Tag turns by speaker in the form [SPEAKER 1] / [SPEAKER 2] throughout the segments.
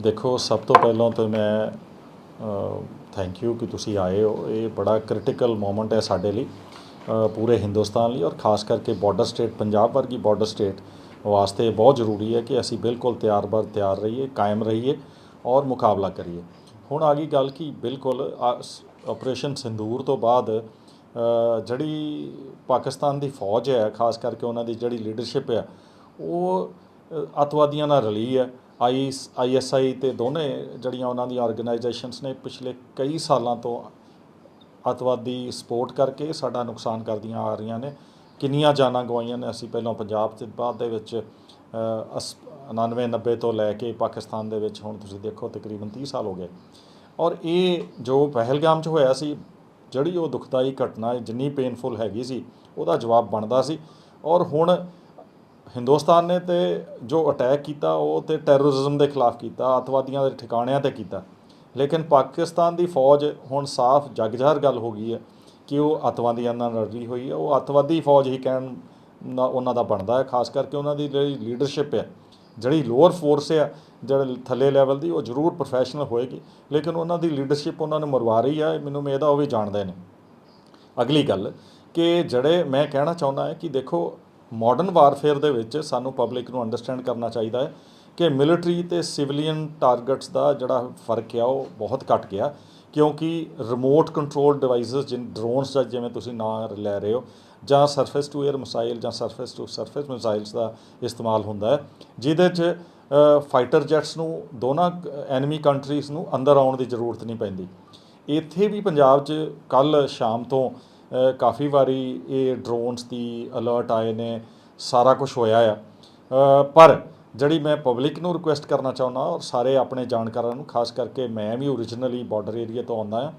[SPEAKER 1] ਦੇਖੋ ਸਭ ਤੋਂ ਪਹਿਲਾਂ ਤਾਂ ਮੈਂ ਥੈਂਕ ਯੂ ਕਿ ਤੁਸੀਂ ਆਏ ਹੋ। ਇਹ ਬੜਾ ਕ੍ਰਿਟੀਕਲ ਮੂਮੈਂਟ ਹੈ ਸਾਡੇ ਲਈ ਪੂਰੇ ਹਿੰਦੁਸਤਾਨ ਲਈ ਔਰ ਖਾਸ ਕਰਕੇ ਬਾਰਡਰ ਸਟੇਟ ਪੰਜਾਬ ਵਰਗੀ ਬਾਰਡਰ ਸਟੇਟ ਵਾਸਤੇ ਬਹੁਤ ਜ਼ਰੂਰੀ ਹੈ ਕਿ ਅਸੀਂ ਬਿਲਕੁਲ ਤਿਆਰ ਬਰ ਤਿਆਰ ਰਹੀਏ ਕਾਇਮ ਰਹੀਏ ਔਰ ਮੁਕਾਬਲਾ ਕਰੀਏ। ਹੁਣ ਆ ਗਈ ਗੱਲ ਕਿ ਬਿਲਕੁਲ ਆਪਰੇਸ਼ਨ ਸਿੰਦੂਰ ਤੋਂ ਬਾਅਦ ਜਿਹੜੀ ਪਾਕਿਸਤਾਨ ਦੀ ਫੌਜ ਹੈ ਖਾਸ ਕਰਕੇ ਉਹਨਾਂ ਦੀ ਜਿਹੜੀ ਲੀਡਰਸ਼ਿਪ ਹੈ ਉਹ ਅ, ਅੱਤਵਾਦੀਆਂ ਨਾਲ ਰਲੀ ਹੈ। ਆਈ ਆਈਐਸਆਈ ਤੇ ਦੋਨੇ ਜਿਹੜੀਆਂ ਉਹਨਾਂ ਦੀਆਂ ਆਰਗੇਨਾਈਜੇਸ਼ਨਸ ਨੇ ਪਿਛਲੇ ਕਈ ਸਾਲਾਂ ਤੋਂ ਅੱਤਵਾਦੀ ਸਪੋਰਟ ਕਰਕੇ ਸਾਡਾ ਨੁਕਸਾਨ ਕਰਦੀਆਂ ਆ ਰਹੀਆਂ ਨੇ। ਕਿੰਨੀਆਂ ਜਾਨਾਂ ਗਵਾਈਆਂ ਨੇ ਅਸੀਂ ਪਹਿਲਾਂ ਪੰਜਾਬ ਤੇ ਬਾਅਦ ਦੇ ਵਿੱਚ ਅਸ- 99 90 ਤੋਂ ਲੈ ਕੇ ਪਾਕਿਸਤਾਨ ਦੇ ਵਿੱਚ ਹੁਣ ਤੁਸੀਂ ਦੇਖੋ ਤਕਰੀਬਨ 30 ਸਾਲ ਹੋ ਗਏ। ਔਰ ਇਹ ਜੋ ਪਹਿਲਗਾਮ 'ਚ ਹੋਇਆ ਸੀ, ਜਿਹੜੀ ਉਹ ਦੁਖਦਾਈ ਘਟਨਾ ਜਿੰਨੀ ਪੇਨਫੁਲ ਹੈਗੀ ਸੀ, ਉਹਦਾ ਜਵਾਬ ਬਣਦਾ ਸੀ। ਔਰ ਹੁਣ ਹਿੰਦੁਸਤਾਨ ਨੇ ਤੇ ਜੋ ਅਟੈਕ ਕੀਤਾ, ਉਹ ਤੇ ਟੈਰਰਿਜ਼ਮ ਦੇ ਖਿਲਾਫ ਕੀਤਾ, ਅੱਤਵਾਦੀਆਂ ਦੇ ਠਿਕਾਣਿਆਂ ਤੇ ਕੀਤਾ। ਲੇਕਿਨ ਪਾਕਿਸਤਾਨ ਦੀ ਫੌਜ ਹੁਣ ਸਾਫ਼ ਜਗਜ਼ਾਹਰ ਗੱਲ ਹੋ ਗਈ ਹੈ ਕਿ ਉਹ ਅੱਤਵਾਦੀਆਂ ਨਾਲ ਲੜ ਰਹੀ ਹੋਈ ਹੈ। ਉਹ ਅੱਤਵਾਦੀ ਫੌਜ ਹੀ ਕਹਿਣ ਨਾ ਉਹਨਾਂ ਦਾ ਬਣਦਾ ਹੈ, ਖਾਸ ਕਰਕੇ ਉਹਨਾਂ ਦੀ ਜਿਹੜੀ ਲੀਡਰਸ਼ਿਪ ਹੈ, ਜਿਹੜੀ ਲੋਅਰ ਫੋਰਸ ਹੈ, ਜਿਹੜੇ ਥੱਲੇ ਲੈਵਲ ਦੀ, ਉਹ ਜ਼ਰੂਰ ਪ੍ਰੋਫੈਸ਼ਨਲ ਹੋਏਗੀ। ਲੇਕਿਨ ਉਹਨਾਂ ਦੀ ਲੀਡਰਸ਼ਿਪ ਉਹਨਾਂ ਨੂੰ ਮਰਵਾ ਰਹੀ ਹੈ, ਮੈਨੂੰ ਉਮੀਦ ਆ ਉਹ ਵੀ ਜਾਣਦੇ ਨੇ। ਅਗਲੀ ਗੱਲ ਕਿ ਜਿਹੜੇ ਮੈਂ ਕਹਿਣਾ ਚਾਹੁੰਦਾ ਹੈ ਕਿ ਦੇਖੋ ਮਾਡਰਨ ਵਾਰਫੇਅਰ ਦੇ ਵਿੱਚ ਸਾਨੂੰ ਪਬਲਿਕ ਨੂੰ ਅੰਡਰਸਟੈਂਡ ਕਰਨਾ ਚਾਹੀਦਾ ਹੈ ਕਿ ਮਿਲਟਰੀ ਤੇ ਸਿਵਲੀਅਨ ਟਾਰਗੇਟਸ ਦਾ ਜਿਹੜਾ ਫ਼ਰਕ ਆ, ਉਹ ਬਹੁਤ ਘਟ ਗਿਆ। ਕਿਉਂਕਿ ਰਿਮੋਟ ਕੰਟਰੋਲ ਡਿਵਾਈਸਸ ਜਿਨ ਡਰੋਨਸ ਦਾ ਜਿਵੇਂ ਤੁਸੀਂ ਨਾਂ ਲੈ ਰਹੇ ਹੋ, ਜਾਂ ਸਰਫੇਸ ਟੂ 에ਅਰ ਮਿਸਾਈਲ ਜਾਂ ਸਰਫੇਸ ਟੂ ਸਰਫੇਸ ਮਿਸਾਈਲਸ ਦਾ ਇਸਤੇਮਾਲ ਹੁੰਦਾ ਹੈ, ਜਿਹਦੇ 'ਚ ਫਾਈਟਰ ਜੈਟਸ ਨੂੰ, ਦੋਨਾਂ ਐਨਮੀ ਕੰਟਰੀਜ਼ ਨੂੰ ਅੰਦਰ ਆਉਣ ਦੀ ਜ਼ਰੂਰਤ ਨਹੀਂ ਪੈਂਦੀ। ਇੱਥੇ ਵੀ ਪੰਜਾਬ 'ਚ ਕੱਲ ਸ਼ਾਮ ਤੋਂ ਕਾਫੀ ਵਾਰੀ ਇਹ ਡਰੋਨਸ ਦੀ ਅਲਰਟ ਆਏ ਨੇ, ਸਾਰਾ ਕੁਝ ਹੋਇਆ ਆ। ਪਰ ਜਿਹੜੀ ਮੈਂ ਪਬਲਿਕ ਨੂੰ ਰਿਕੁਐਸਟ ਕਰਨਾ ਚਾਹੁੰਦਾ ਔਰ ਸਾਰੇ ਆਪਣੇ ਜਾਣਕਾਰਾਂ ਨੂੰ, ਖਾਸ ਕਰਕੇ ਮੈਂ ਵੀ ਓਰੀਜਨਲੀ ਬਾਰਡਰ ਏਰੀਆ ਤੋਂ ਆਉਂਦਾ ਆ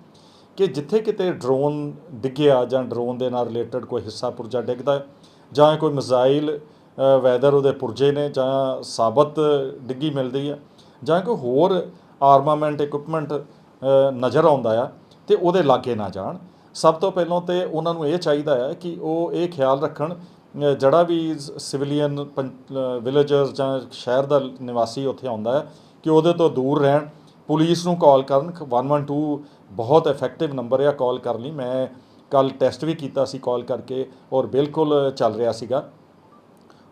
[SPEAKER 1] ਕਿ ਜਿੱਥੇ ਕਿਤੇ ਡਰੋਨ ਡਿੱਗਿਆ ਜਾਂ ਡਰੋਨ ਦੇ ਨਾਲ ਰਿਲੇਟਡ ਕੋਈ ਹਿੱਸਾ ਪੁਰਜਾ ਡਿੱਗਦਾ ਜਾਂ ਕੋਈ ਮਿਜ਼ਾਈਲ ਵੈਦਰ ਉਹਦੇ ਪੁਰਜੇ ਨੇ, ਜਾਂ ਸਾਬਤ ਡਿੱਗੀ ਮਿਲਦੀ ਆ ਜਾਂ ਕੋਈ ਹੋਰ ਆਰਮਾਮੈਂਟ ਇਕਵਿਪਮੈਂਟ ਨਜ਼ਰ ਆਉਂਦਾ ਆ, ਤੇ ਉਹਦੇ ਲਾਗੇ ਨਾ ਜਾਣ। ਸਭ ਤੋਂ ਪਹਿਲਾਂ ਤੇ ਉਹਨਾਂ ਨੂੰ ਇਹ ਚਾਹੀਦਾ ਹੈ ਕਿ ਉਹ ਇਹ ਖਿਆਲ ਰੱਖਣ ਜਿਹੜਾ ਵੀ ਸਿਵਲੀਅਨ ਵਿਲੇਜਰਸ ਜਾਂ ਸ਼ਹਿਰ ਦਾ ਨਿਵਾਸੀ ਉੱਥੇ ਆਉਂਦਾ ਹੈ ਕਿ ਉਹਦੇ ਤੋਂ ਦੂਰ ਰਹਿਣ, ਪੁਲਿਸ ਨੂੰ ਕਾਲ ਕਰਨ 112 ਬਹੁਤ ਇਫੈਕਟਿਵ ਨੰਬਰ ਹੈ ਕਾਲ ਕਰਨ ਲਈ। ਮੈਂ ਕੱਲ ਟੈਸਟ ਵੀ ਕੀਤਾ ਸੀ ਕਾਲ ਕਰਕੇ ਔਰ ਬਿਲਕੁਲ ਚੱਲ ਰਿਹਾ ਸੀਗਾ।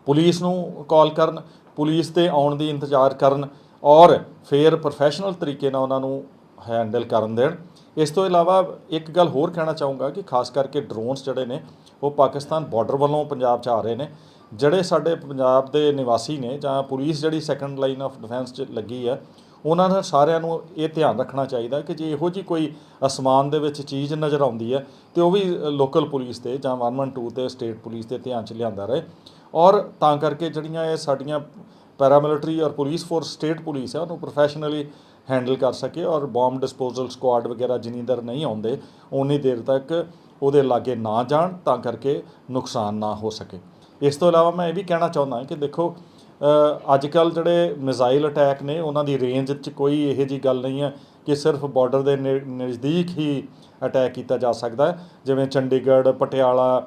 [SPEAKER 1] ਪੁਲਿਸ ਨੂੰ ਕਾਲ ਕਰਨ, ਪੁਲਿਸ ਤੇ ਆਉਣ ਦੀ ਇੰਤਜ਼ਾਰ ਕਰਨ ਔਰ ਫਿਰ ਪ੍ਰੋਫੈਸ਼ਨਲ ਤਰੀਕੇ ਨਾਲ ਉਹਨਾਂ ਨੂੰ ਹੈਂਡਲ ਕਰਨ ਦੇਣ। ਇਸ ਤੋਂ ਇਲਾਵਾ ਇੱਕ ਗੱਲ ਹੋਰ ਕਹਿਣਾ ਚਾਹੂੰਗਾ ਕਿ ਖਾਸ ਕਰਕੇ ਡਰੋਨਸ ਜਿਹੜੇ ਨੇ, ਉਹ ਪਾਕਿਸਤਾਨ ਬਾਰਡਰ ਵੱਲੋਂ ਪੰਜਾਬ 'ਚ ਆ ਰਹੇ ਨੇ। ਜਿਹੜੇ ਸਾਡੇ ਪੰਜਾਬ ਦੇ ਨਿਵਾਸੀ ਨੇ ਜਾਂ ਪੁਲਿਸ ਜਿਹੜੀ ਸੈਕੰਡ ਲਾਈਨ ਆਫ ਡਿਫੈਂਸ 'ਚ ਲੱਗੀ ਹੈ ਉਹਨਾਂ ਨੇ ਸਾਰਿਆਂ ਨੂੰ ਇਹ ਧਿਆਨ ਰੱਖਣਾ ਚਾਹੀਦਾ ਕਿ ਜੇ ਇਹੋ ਜੀ ਕੋਈ ਅਸਮਾਨ ਦੇ ਵਿੱਚ ਚੀਜ਼ ਨਜ਼ਰ ਆਉਂਦੀ ਹੈ ਤੇ ਉਹ ਵੀ ਲੋਕਲ ਪੁਲਿਸ ਤੇ ਜਾਂ 112 ਤੇ ਸਟੇਟ ਪੁਲਿਸ 'ਤੇ ਧਿਆਨ 'ਚ ਲਿਆਂਦਾ ਰਹੇ। ਔਰ ਤਾਂ ਕਰਕੇ ਜਿਹੜੀਆਂ ਇਹ ਸਾਡੀਆਂ ਪੈਰਾਮਿਲਟਰੀ ਔਰ ਪੁਲਿਸ ਫੋਰਸ ਸਟੇਟ ਪੁਲਿਸ ਹੈ ਉਹਨੂੰ ਪ੍ਰੋਫੈਸ਼ਨਲੀ ਹੈਂਡਲ ਕਰ ਸਕੇ ਔਰ ਬੰਬ ਡਿਸਪੋਜ਼ਲ ਸਕੁਆਡ ਵਗੈਰਾ ਜਿੰਨੀ ਦੇਰ ਨਹੀਂ ਆਉਂਦੇ ਉਨੀ ਦੇਰ ਤੱਕ ਉਹਦੇ ਲਾਗੇ ਨਾ ਜਾਣ, ਤਾਂ ਕਰਕੇ ਨੁਕਸਾਨ ਨਾ ਹੋ ਸਕੇ। ਇਸ ਤੋਂ ਇਲਾਵਾ ਮੈਂ ਇਹ ਵੀ ਕਹਿਣਾ ਚਾਹੁੰਦਾ ਕਿ ਦੇਖੋ ਅੱਜ ਕੱਲ ਜਿਹੜੇ ਮਿਜ਼ਾਈਲ ਅਟੈਕ ਨੇ, ਉਹਨਾਂ ਦੀ ਰੇਂਜ 'ਚ ਕੋਈ ਇਹੋ ਜੀ ਗੱਲ ਨਹੀਂ ਹੈ ਕਿ ਸਿਰਫ ਬਾਰਡਰ ਦੇ ਨੇ- ਨਜ਼ਦੀਕ ਹੀ ਅਟੈਕ ਕੀਤਾ ਜਾ ਸਕਦਾ ਜਿਵੇਂ ਚੰਡੀਗੜ੍ਹ, ਪਟਿਆਲਾ,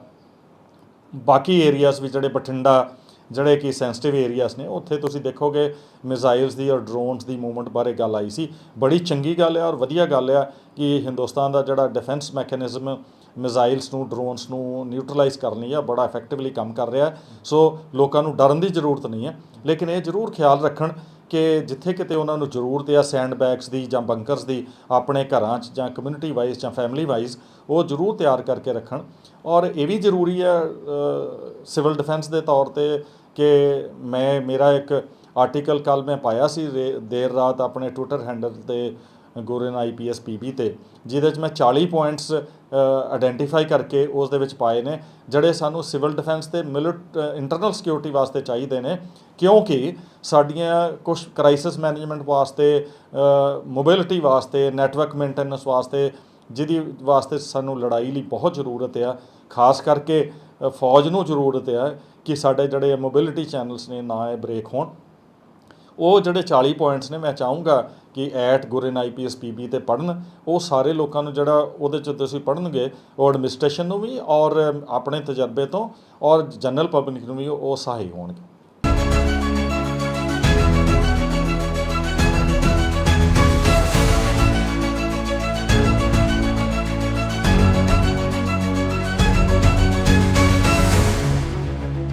[SPEAKER 1] ਬਾਕੀ ਏਰੀਆਜ਼ ਵੀ ਜਿਹੜੇ ਬਠਿੰਡਾ ਜਿਹੜੇ ਕਿ ਸੈਂਸਿਟਿਵ ਏਰੀਆਸ ਨੇ, ਉੱਥੇ ਤੁਸੀਂ ਦੇਖੋਗੇ ਮਿਜ਼ਾਈਲਸ ਦੀ ਔਰ ਡਰੋਨਸ ਦੀ ਮੂਵਮੈਂਟ ਬਾਰੇ ਗੱਲ ਆਈ ਸੀ। ਬੜੀ ਚੰਗੀ ਗੱਲ ਹੈ ਔਰ ਵਧੀਆ ਗੱਲ ਹੈ ਕਿ ਹਿੰਦੁਸਤਾਨ ਦਾ ਜਿਹੜਾ ਡਿਫੈਂਸ ਮੈਕੈਨਿਜ਼ਮ ਮਿਜ਼ਾਈਲਸ ਨੂੰ ਡਰੋਨਸ ਨੂੰ ਨਿਊਟਰਲਾਈਜ਼ ਕਰਨ ਲਈ ਆ, ਬੜਾ ਇਫੈਕਟਿਵਲੀ ਕੰਮ ਕਰ ਰਿਹਾ ਸੋ ਲੋਕਾਂ ਨੂੰ ਡਰਨ ਦੀ ਜ਼ਰੂਰਤ ਨਹੀਂ ਹੈ। ਲੇਕਿਨ ਇਹ ਜ਼ਰੂਰ ਖਿਆਲ ਰੱਖਣ ਕਿ ਜਿੱਥੇ ਕਿਤੇ ਉਹਨਾਂ ਨੂੰ ਜ਼ਰੂਰਤ ਆ ਸੈਂਡ ਬੈਗਸ ਦੀ ਜਾਂ ਬੰਕਰਸ ਦੀ, ਆਪਣੇ ਘਰਾਂ 'ਚ ਜਾਂ ਕਮਿਊਨਿਟੀ ਵਾਈਜ਼ ਜਾਂ ਫੈਮਿਲੀ ਵਾਈਜ਼ ਉਹ ਜ਼ਰੂਰ ਤਿਆਰ ਕਰਕੇ ਰੱਖਣ। ਔਰ ਇਹ ਵੀ ਜ਼ਰੂਰੀ ਹੈ ਸਿਵਲ ਡਿਫੈਂਸ ਦੇ ਤੌਰ ਤੇ ਕਿ ਮੈਂ, ਮੇਰਾ ਇੱਕ ਆਰਟੀਕਲ ਕੱਲ ਮੈਂ ਪਾਇਆ ਸੀ ਰੇ- ਦੇਰ ਰਾਤ ਆਪਣੇ ਟਵਿੱਟਰ ਹੈਂਡਲ ਤੇ ਗੋਰਨ ਆਈਪੀਐਸ ਪੀਬੀ ਤੇ, ਜਿਹਦੇ 'ਚ ਮੈਂ 40 ਪੁਆਇੰਟਸ ਆਇਡੈਂਟੀਫਾਈ ਕਰਕੇ ਉਸ ਦੇ ਵਿੱਚ ਪਾਏ ਨੇ, ਜਿਹੜੇ ਸਾਨੂੰ ਸਿਵਲ ਡਿਫੈਂਸ ਤੇ ਮਿਲਟ ਇੰਟਰਨਲ ਸਿਕਿਉਰਿਟੀ ਵਾਸਤੇ ਚਾਹੀਦੇ ਨੇ, ਕਿਉਂਕਿ ਸਾਡੀਆਂ ਕੁਝ ਕ੍ਰਾਈਸਿਸ ਮੈਨੇਜਮੈਂਟ ਵਾਸਤੇ ਮੋਬਿਲਿਟੀ ਵਾਸਤੇ ਨੈਟਵਰਕ ਮੇਨਟੇਨੈਂਸ ਵਾਸਤੇ, ਜਿਹਦੀ ਵਾਸਤੇ ਸਾਨੂੰ ਲੜਾਈ ਲਈ ਬਹੁਤ ਜ਼ਰੂਰਤ ਆ, ਖਾਸ ਕਰਕੇ ਫੌਜ ਨੂੰ ਜ਼ਰੂਰਤ ਹੈ ਕਿ ਸਾਡੇ ਜਿਹੜੇ ਮੋਬਿਲਿਟੀ ਚੈਨਲਸ ਨੇ, ਨਾ ਇਹ ਬ੍ਰੇਕ ਹੋਣ। ਉਹ ਜਿਹੜੇ 40 ਪੁਆਇੰਟਸ ਨੇ, ਮੈਂ ਚਾਹੂੰਗਾ ਕਿ ਐਟ ਗੁਰਨ ਆਈਪੀਐਸ ਪੀਬੀ ਤੇ ਪੜਨ ਉਹ ਸਾਰੇ ਲੋਕਾਂ ਨੂੰ ਜਿਹੜਾ ਉਹਦੇ ਚ ਤੁਸੀਂ ਪੜਨਗੇ ਉਹ ਐਡਮਿਨਿਸਟ੍ਰੇਸ਼ਨ ਨੂੰ ਵੀ ਔਰ ਆਪਣੇ ਤਜਰਬੇ ਤੋਂ ਔਰ ਜਨਰਲ ਪਬਲਿਕ ਨੂੰ ਵੀ ਉਹ ਸਹਾਈ ਹੋਣਗੇ।